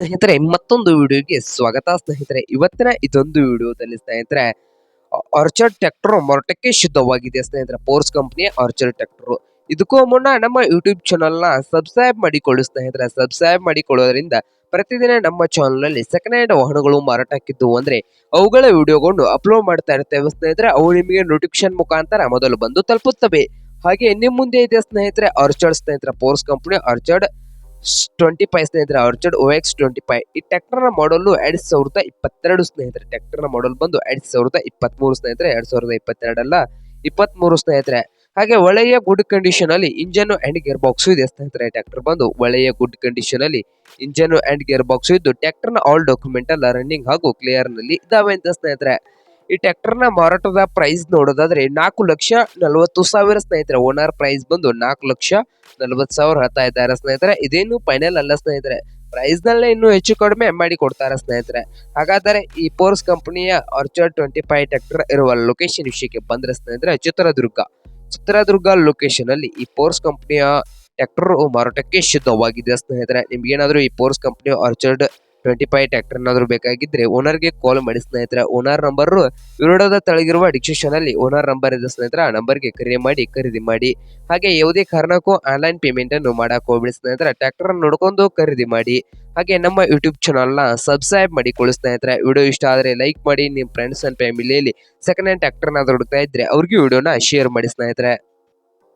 ಸ್ನೇಹಿತರೆ, ಮತ್ತೊಂದು ವಿಡಿಯೋಗೆ ಸ್ವಾಗತ ಸ್ನೇಹಿತರೆ. ಇವತ್ತಿನ ಇದೊಂದು ವಿಡಿಯೋದಲ್ಲಿ ಸ್ನೇಹಿತರೆ ಆರ್ಚರ್ಡ್ ಟ್ರ್ಯಾಕ್ಟರ್ ಮಾರಾಟಕ್ಕೆ ಶುದ್ಧವಾಗಿದೆ ಸ್ನೇಹಿತರೆ. ಪೋರ್ಸ್ ಕಂಪನಿಯ ಆರ್ಚರ್ಡ್ ಟ್ರ್ಯಾಕ್ಟರ್ ಇದಕ್ಕೂ ಮುನ್ನ ನಮ್ಮ ಯೂಟ್ಯೂಬ್ ಚಾನಲ್ನ ಸಬ್ಸ್ಕ್ರೈಬ್ ಮಾಡಿಕೊಳ್ಳಿ ಸ್ನೇಹಿತರೆ. ಸಬ್ಸ್ಕ್ರೈಬ್ ಮಾಡಿಕೊಳ್ಳೋದ್ರಿಂದ ಪ್ರತಿದಿನ ನಮ್ಮ ಚಾನಲ್ನಲ್ಲಿ ಸೆಕೆಂಡ್ ಹ್ಯಾಂಡ್ ವಾಹನಗಳು ಮಾರಾಟಕ್ಕಿದ್ದು ಅಂದ್ರೆ ಅವುಗಳ ವಿಡಿಯೋಗಳನ್ನು ಅಪ್ಲೋಡ್ ಮಾಡ್ತಾ ಇರ್ತೇವೆ ಸ್ನೇಹಿತರೆ. ಅವು ನಿಮಗೆ ನೋಟಿಫಿಕೇಶನ್ ಮುಖಾಂತರ ಮೊದಲು ಬಂದು ತಲುಪುತ್ತವೆ. ಹಾಗೆ ನಿಮ್ಮ ಮುಂದೆ ಇದೆ ಸ್ನೇಹಿತರೆ ಆರ್ಚರ್ಡ್ ಸ್ನೇಹಿತರೆ. Force company orchard twenty five ಸ್ನೇಹಿತರೆ orchard O X twenty five ಈ ಟ್ರ್ಯಾಕ್ಟರ್ನ ಮಾಡಲು ಎರಡ್ ಸಾವಿರದ ಇಪ್ಪತ್ತೆರಡು ಸ್ನೇಹಿತರೆ. ಟ್ರ್ಯಾಕ್ಟರ್ನ ಮಾಡಲ್ ಬಂದು ಎರಡ್ ಸಾವಿರದ ಇಪ್ಪತ್ಮೂರು ಸ್ನೇಹಿತರೆ, ಎರಡು ಸಾವಿರದ ಇಪ್ಪತ್ತೆರಡಲ್ಲ, ಇಪ್ಪತ್ಮೂರು ಸ್ನೇಹಿತರೆ. ಹಾಗೆ ಒಳ್ಳೆಯ ಗುಡ್ ಕಂಡೀಷನ್ ಅಲ್ಲಿ ಇಂಜನ್ ಅಂಡ್ ಗೇರ್ ಬಾಕ್ಸ್ ಇದೆ ಸ್ನೇಹಿತರೆ. ಟ್ರ್ಯಾಕ್ಟರ್ ಬಂದು ಒಳ್ಳೆಯ ಗುಡ್ ಕಂಡೀಷನ್ ಅಲ್ಲಿ ಇಂಜನ್ ಅಂಡ್ ಗೇರ್ ಬಾಕ್ಸ್ ಇದ್ದು ಟ್ರ್ಯಾಕ್ಟರ್ನ ಆಲ್ ಡಾಕ್ಯುಮೆಂಟ್ ಎಲ್ಲ ರನ್ನಿಂಗ್ ಹಾಗೂ ಕ್ಲಿಯರ್ನಲ್ಲಿ ಇದಾವೆ ಅಂತ ಸ್ನೇಹಿತರೆ. ಈ ಟ್ರ್ಯಾಕ್ಟರ್ನ ಮಾರಾಟದ ಪ್ರೈಸ್ ನೋಡೋದಾದ್ರೆ ನಾಲ್ಕು ಲಕ್ಷ ನಲವತ್ತು ಸಾವಿರ ಸ್ನೇಹಿತರೆ ಓನರ್ ಪ್ರೈಸ್ ಬಂದು ನಾಲ್ಕು ಲಕ್ಷ ನಲವತ್ತು ಸಾವಿರ ಹೇಳ್ತಾ ಇದ್ದಾರೆ ಸ್ನೇಹಿತರೆ. ಇದೇನು ಫೈನಲ್ ಅಲ್ಲ ಸ್ನೇಹಿತರೆ. ಪ್ರೈಸ್ ನಲ್ಲೇ ಇನ್ನೂ ಹೆಚ್ಚು ಕಡಿಮೆ ಮಾಡಿ ಕೊಡ್ತಾರೆ ಸ್ನೇಹಿತರೆ. ಹಾಗಾದರೆ ಈ ಪೋರ್ಸ್ ಕಂಪನಿಯ ಆರ್ಚರ್ಡ್ ಟ್ವೆಂಟಿ ಫೈವ್ ಟ್ರ್ಯಾಕ್ಟರ್ ಇರುವ ಲೊಕೇಶನ್ ವಿಷಯಕ್ಕೆ ಬಂದ್ರೆ ಸ್ನೇಹಿತರೆ, ಚಿತ್ರದುರ್ಗ. ಚಿತ್ರದುರ್ಗ ಲೊಕೇಶನ್ ಅಲ್ಲಿ ಈ ಪೋರ್ಸ್ ಕಂಪನಿಯ ಟ್ರ್ಯಾಕ್ಟರ್ ಮಾರಾಟಕ್ಕೆ ಶುದ್ಧವಾಗಿದೆ ಸ್ನೇಹಿತರೆ. ನಿಮ್ಗೆ ಏನಾದ್ರು ಈ ಪೋರ್ಸ್ ಕಂಪನಿಯ ಆರ್ಚರ್ಡ್ ಟ್ವೆಂಟಿ ಫೈವ್ ಟ್ರ್ಯಾಕ್ಟರ್ ಏನಾದರೂ ಬೇಕಾಗಿದ್ರೆ ಓನರ್ಗೆ ಕಾಲ್ ಮಾಡಿ ಸ್ನೇಹಿತರ. ಓನರ್ ನಂಬರ್ ವಿಡಿಯೋದ ತಳಗಿರುವ ಡಿಸ್ಕ್ರಿಪ್ಷನ್ ಅಲ್ಲಿ ಓನರ್ ನಂಬರ್ ಇದೆ ಸ್ನೇಹಿತರ. ಆ ನಂಬರ್ಗೆ ಕರೆ ಮಾಡಿ, ಖರೀದಿ ಮಾಡಿ. ಹಾಗೆ ಯಾವುದೇ ಕಾರಣಕ್ಕೂ ಆನ್ಲೈನ್ ಪೇಮೆಂಟ್ ಅನ್ನು ಮಾಡಕ್ ಹೋಗ್ಬಿಡಿ ಸ್ನೇಹಿತರ. ಟ್ರ್ಯಾಕ್ಟರ್ ನೋಡ್ಕೊಂಡು ಖರೀದಿ ಮಾಡಿ. ಹಾಗೆ ನಮ್ಮ ಯೂಟ್ಯೂಬ್ ಚಾನಲ್ನ ಸಬ್ಸ್ಕ್ರೈಬ್ ಮಾಡಿ ಸ್ನೇಹಿತರೆ. ವಿಡಿಯೋ ಇಷ್ಟ ಆದರೆ ಲೈಕ್ ಮಾಡಿ. ನಿಮ್ಮ ಫ್ರೆಂಡ್ಸ್ ಆ್ಯಂಡ್ ಫ್ಯಾಮಿಲಿಯಲ್ಲಿ ಸೆಕೆಂಡ್ ಹ್ಯಾಂಡ್ ಟ್ಯಾಕ್ಟರ್ನ ಹುಡುಕ್ತಾ ಇದ್ರೆ ಅವ್ರಿಗೂ ವಿಡಿಯೋನ ಶೇರ್ ಮಾಡಿ ಸ್ನೇಹಿತರೆ.